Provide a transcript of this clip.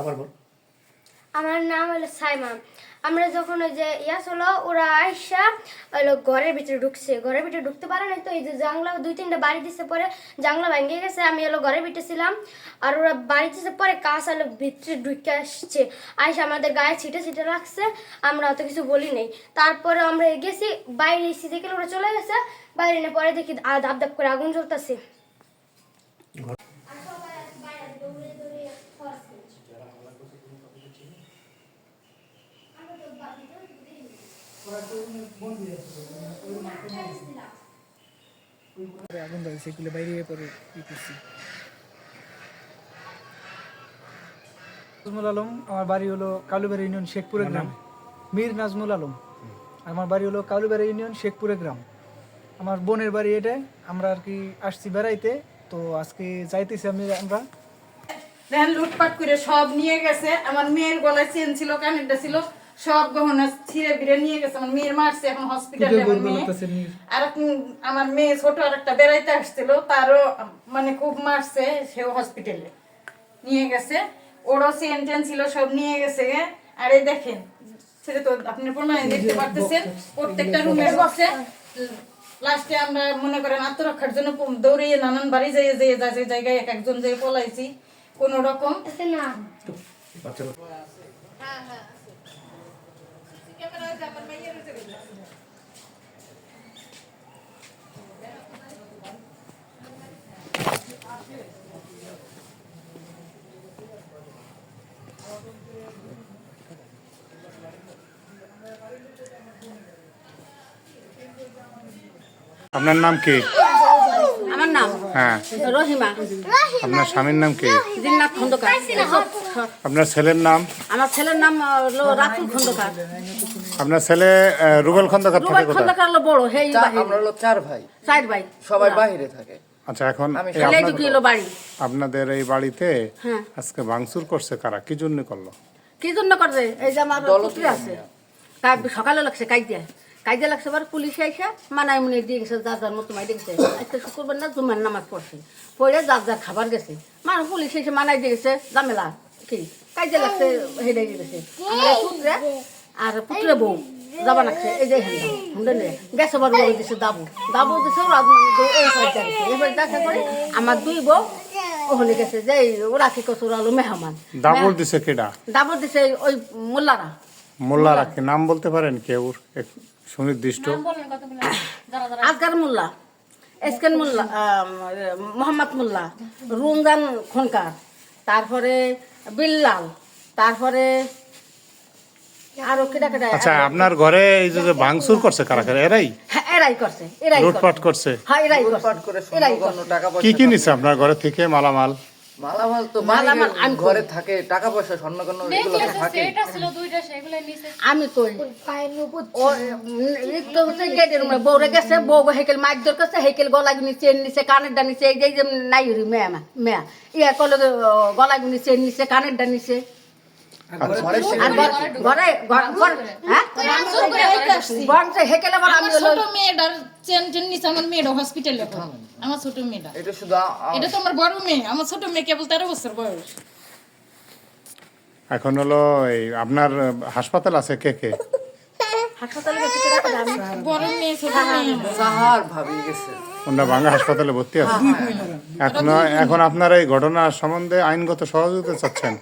আবার বল। আমার নাম হলো সাইমা। আমরা যখন ওই যে ইয়াস হলো ওরা আইসা হলো ঘরের ভিতরে ঢুকছে। ঘরের ভিতরে ঢুকতে পারে না তো এই যে জাংলা দুই তিনটা বাড়ি দিছে পরে জাংলা ভেঙে গেছে আমি হলো ঘরের ভিতরে ছিলাম। আর ওরা বাড়ি দিছে পরে কাজ হলো ভিতরে ঢুকে আসছে। আইসা আমাদের গায়ে ছিটে ছিটে রাখছে আমরা অত কিছু বলি নাই। তারপরে আমরা গেছি বাইরে এসে দেখে ওরা চলে গেছে। বাইরে এনে পরে দেখি ধাপ ধাপ করে আগুন জ্বলতেছে। আগুন বাইরে পরে ই করছি নাজমুল আলম আমার বাড়ি হলো কালুবাড়ি ইউনিয়ন শেখপুরে গ্রাম। মীর নাজমুল আলম। আমার বাড়ি হলো কালুবাড়ি ইউনিয়ন শেখপুরে গ্রাম। আমার বোনের বাড়ি এটাই আমরা আর কি আসছি বেড়াইতে। তো আজকে যাইতেছি আমি আমরা। দেখেন লুটপাট করে সব নিয়ে গেছে। আমার মেয়ের গলায় চেন ছিল কানেরটা ছিল। সব গহনা ছিঁড়ে বিড়ে নিয়ে গেছে। আমার মেয়ের মারছে এখন হসপিটালে আমার মেয়ে। আর আমার মেয়ে ছোট আর একটা বেড়াইতে আসছিল তারও মানে খুব মারছে সেও হসপিটালে নিয়ে গেছে। ওরও চেন টেন ছিল সব নিয়ে গেছে। গে। আর এই দেখেন সেটা তো আপনি প্রমাণে দেখতে পারতেছেন প্রত্যেকটা রুমে বসে। লাস্টে আমরা মনে করেন আত্মরক্ষার জন্য দৌড়িয়ে নানান বাড়ি যাই যে যে জায়গায় এক একজন যে পলাইছি। কোন রকম। না। বাচ্চারা আপনার নাম কি আমার নাম হ্যাঁ। রহিমা। আপনার স্বামীর নাম কি? দিননাথ খন্দকার। আপনার ছেলের নাম? আমার ছেলের নাম হলো রাতুল খন্দকার। আপনার ছেলে রুবেল খন্দকার থাকে কোথায়? খন্দকার হলো বড় হেই আমরা হলো চার ভাই। সাইড ভাই। সবাই বাইরে থাকে। আচ্ছা এখন আপনাদের এই বাড়িতে হ্যাঁ। আজকে ভাঙচুর করছে কারা? কি জন্য করল? কি জন্য করছে এই যে আমার পুত্র আছে। সকালে লাগছে কাইদিয়া কাইদিয়া লাগছে এবার পুলিশ আইসা মানায় মুনি দিয়ে গেছে যার যার মতো মাই গেছে। আজকে শুক্রবার না জুমার নামাজ পড়ছে। পড়ে যার যার খাবার গেছে। মানে পুলিশ এসে মানাই দিয়ে গেছে জামেলা কি? কাইদিয়া লাগছে হেডে গেছে। পুত্রে আর পুত্রে বউ যাবা লাগছে। এই যে হুন্ডে নিয়ে গেছে বার বউ দিছে দাবু। দাবু দিছে মানে এই গেছে। করে আমার দুই বউ ওখানে গেছে। যে ওরা কি ওরা হলো মেহমান। দাবল দিছে কেডা? দাবর দিছে ওই মোল্লারা। মোল্লারা কি নাম বলতে পারেন কেউ এক সুনির্দিষ্ট। আজগার মোল্লা। এসকেন মোল্লা মোহাম্মদ মোল্লা রুমজান খনকার তারপরে বিল্লাল তারপরে আচ্ছা আপনার ঘরে এই যে যে ভাঙচুর করছে কারা কারা? এরাই? হ্যাঁ এরাই করছে এরাই লুটপাট করছে। হ্যাঁ এরাই লুটপাট করে করছে। কি কি নিছে আপনার ঘরে থেকে মালামাল? মালামাল তো মালামাল আমি ঘরে থাকে টাকা পয়সা স্বর্ণগহনা এগুলো তো থাকে আমি তো হচ্ছে গেটের মধ্যে বউরে গেছে বউ হেকেল মাছ ধর করছে হেকেল গলা গুনি চেন নিছে কানের ডা নিছে এই যে নাই হরি মেয়া মা মেয়া ইয়া কলে গলা গুনি চেন নিছে কানের ডা নিছে ঘরে ঘরে হ্যাঁ আমি আমার মেয়েটা হসপিটালে এখন আমার ছোট মেয়েটা। এটা শুধু আ- আ- এটা তো আমার বড় মেয়ে। আমার ছোট মেয়ে কেবল তেরো বছর বয়স। এখন হলো এই আপনার হাসপাতাল আছে কে কে? হাসপাতালে গেছে কিনা করে আমি বড় মেয়ে ছোট মেয়ে। সাহার ভাবি গেছে। ওনারা ভাঙ্গা হাসপাতালে ভর্তি আছে। এখন এখন আপনার এই ঘটনা সম্বন্ধে আইনগত সহযোগিতা চাচ্ছেন?